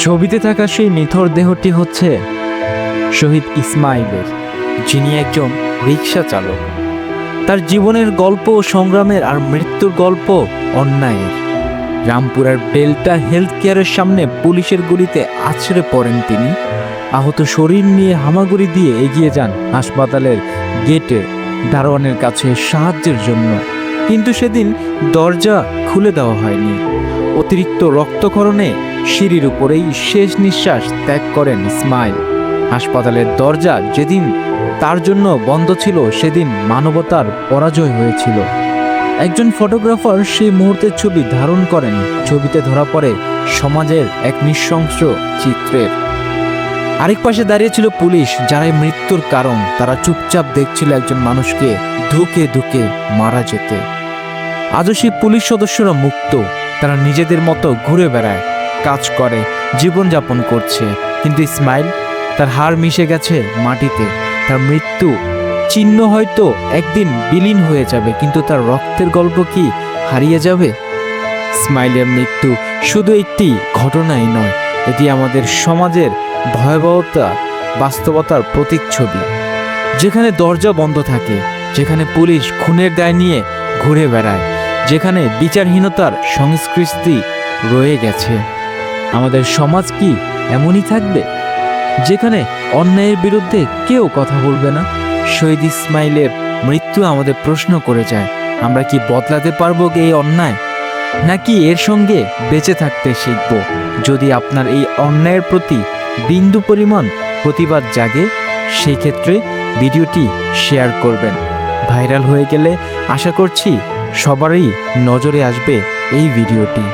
ছবিতে থাকা সেই নিথর দেহটি হচ্ছে শহীদ ইসমাইলের, যিনি একজন রিক্সা চালক। তার জীবনের গল্প সংগ্রামের আর মৃত্যুর গল্প অন্যায়ের। রামপুরার ডেল্টা হেলথ কেয়ারের সামনে পুলিশের গুলিতে আছড়ে পড়েন তিনি। আহত শরীর নিয়ে হামাগুড়ি দিয়ে এগিয়ে যান হাসপাতালের গেটে দারোয়ানের কাছে সাহায্যের জন্য। কিন্তু সেদিন দরজা খুলে দেওয়া হয়নি। অতিরিক্ত রক্তক্ষরণে সিঁড়ির উপরেই শেষ নিঃশ্বাস ত্যাগ করেন ইসমাইল। হাসপাতালের দরজা যেদিন তার জন্য বন্ধ ছিল, সেদিন মানবতার পরাজয় হয়েছিল। একজন ফটোগ্রাফার সেই মুহূর্তের ছবি ধারণ করেন। ছবিতে ধরা পড়ে সমাজের এক নৃশংস চিত্রের। আরেক পাশে দাঁড়িয়ে ছিল পুলিশ, যারাই মৃত্যুর কারণ। তারা চুপচাপ দেখছিল একজন মানুষকে ধুকে ধুকে মারা যেতে। আজও সেই পুলিশ সদস্যরা মুক্ত। তারা নিজেদের মতো ঘুরে বেড়ায়। কাজ করে, জীবনযাপন করছে। কিন্তু ইসমাইল, তার হাড় মিশে গেছে মাটিতে। তার মৃত্যু চিহ্ন হয়তো একদিন বিলীন হয়ে যাবে, কিন্তু তার রক্তের গল্প কি হারিয়ে যাবে? ইসমাইলের মৃত্যু শুধু একটি ঘটনাই নয়, এটি আমাদের সমাজের ভয়াবহতা, বাস্তবতার প্রতীকছবি যেখানে দরজা বন্ধ থাকে, যেখানে পুলিশ খুনের দায় নিয়ে ঘুরে বেড়ায়, যেখানে বিচারহীনতার সংস্কৃতি রয়ে গেছে। আমাদের সমাজ কি এমনই থাকবে? যেখানে অন্যায়ের বিরুদ্ধে কেউ কথা বলবে না। শহীদ ইসমাইলের মৃত্যু আমাদের প্রশ্ন করে যায়, আমরা কি বদলাতে পারব এই অন্যায়? নাকি এর সঙ্গে বেঁচে থাকতে শিখব? যদি আপনার এই অন্যায়ের প্রতি বিন্দু পরিমাণ প্রতিবাদ জাগে সেই ক্ষেত্রে ভিডিওটি শেয়ার করবেন। ভাইরাল হয়ে গেলে আশা করছি সবারই নজরে আসবে এই ভিডিওটি।